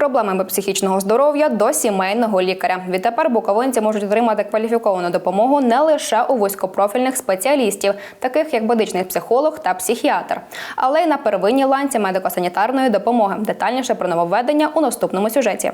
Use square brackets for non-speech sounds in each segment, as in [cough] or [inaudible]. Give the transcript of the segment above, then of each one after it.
проблемами психічного здоров'я до сімейного лікаря. Відтепер буковинці можуть отримати кваліфіковану допомогу не лише у вузькопрофільних спеціалістів, таких як медичний психолог та психіатр, але й на первинній ланці медико-санітарної допомоги. Детальніше про нововведення у наступному сюжеті.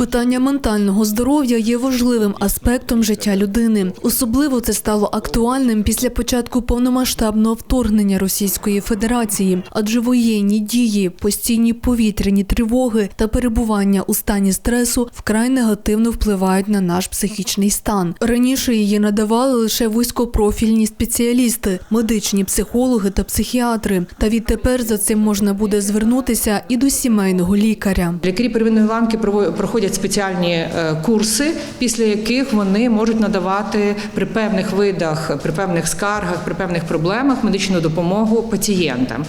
Питання ментального здоров'я є важливим аспектом життя людини. Особливо це стало актуальним після початку повномасштабного вторгнення Російської Федерації, адже воєнні дії, постійні повітряні тривоги та перебування у стані стресу вкрай негативно впливають на наш психічний стан. Раніше її надавали лише вузькопрофільні спеціалісти, медичні психологи та психіатри. Та відтепер за цим можна буде звернутися і до сімейного лікаря. Лікарі первинної ланки прово- проходять спеціальні е, курси, після яких вони можуть надавати при певних видах, при певних скаргах, при певних проблемах медичну допомогу пацієнтам.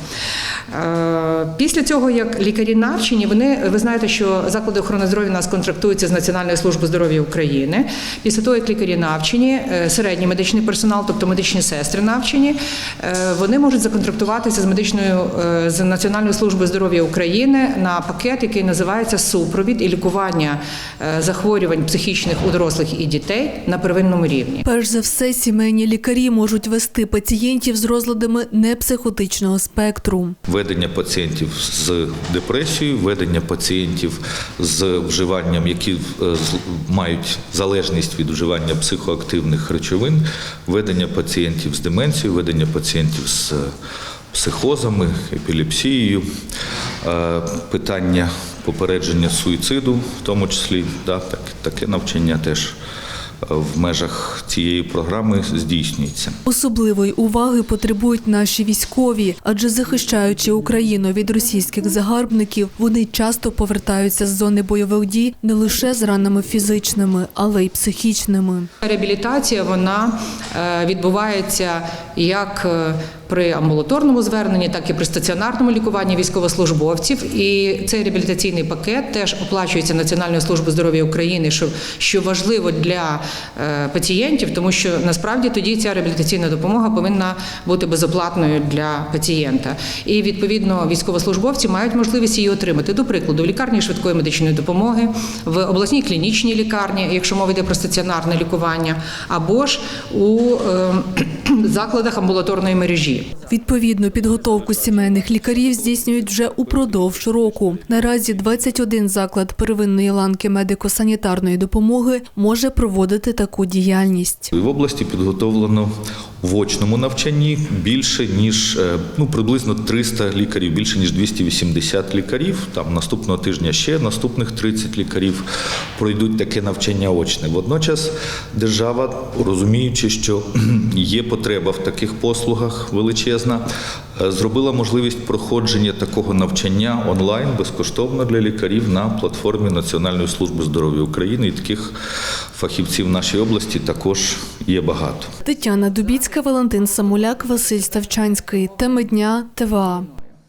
Е, Після цього, як лікарі навчені, вони ви знаєте, що заклади охорони здоров'я у нас контрактуються з Національною службою здоров'я України. Після того, як лікарі навчені, е, середній медичний персонал, тобто медичні сестри навчені, вони можуть законтрактуватися з медичною з Національною службою здоров'я України на пакет, який називається супровід і лікування е, захворювань психічних у дорослих і дітей на первинному рівні. Перш за все, сімейні лікарі можуть вести пацієнтів з розладами непсихотичного спектру. Ведення пацієнтів з депресією, ведення пацієнтів з вживанням, які е, мають залежність від вживання психоактивних речовин, ведення пацієнтів з деменцією, ведення пацієнтів з е, психозами, епілепсією, питання попередження суїциду, в тому числі, да, так, таке навчання теж е, в межах цієї програми здійснюється. Особливої уваги потребують наші військові, адже захищаючи Україну від російських загарбників, вони часто повертаються з зони бойових дій не лише з ранами фізичними, але й психічними. Реабілітація вона е, відбувається як е, при амбулаторному зверненні, так і при стаціонарному лікуванні військовослужбовців. І цей реабілітаційний пакет теж оплачується Національною службою здоров'я України, що, що важливо для е, пацієнтів, тому що насправді тоді ця реабілітаційна допомога повинна бути безоплатною для пацієнта. І відповідно військовослужбовці мають можливість її отримати. До прикладу, в лікарні швидкої медичної допомоги, в обласній клінічній лікарні, якщо мова йде про стаціонарне лікування, або ж у е, [clears throat] закладах амбулаторної мережі. Відповідну підготовку сімейних лікарів здійснюють вже упродовж року. Наразі 21 заклад первинної ланки медико-санітарної допомоги може проводити таку діяльність. В області підготовлено в очному навчанні більше ніж е, ну приблизно 300 лікарів, більше ніж 280 лікарів. Там наступного тижня ще наступних 30 лікарів пройдуть таке навчання очне. Водночас держава, розуміючи, що є потреба в таких послугах величезна, е, зробила можливість проходження такого навчання онлайн безкоштовно для лікарів на платформі Національної служби здоров'я України. І таких фахівців в нашій області також є багато. Тетяна Дубіцька, Валентин Самуляк, Василь Ставчанський. Теми дня ТВА.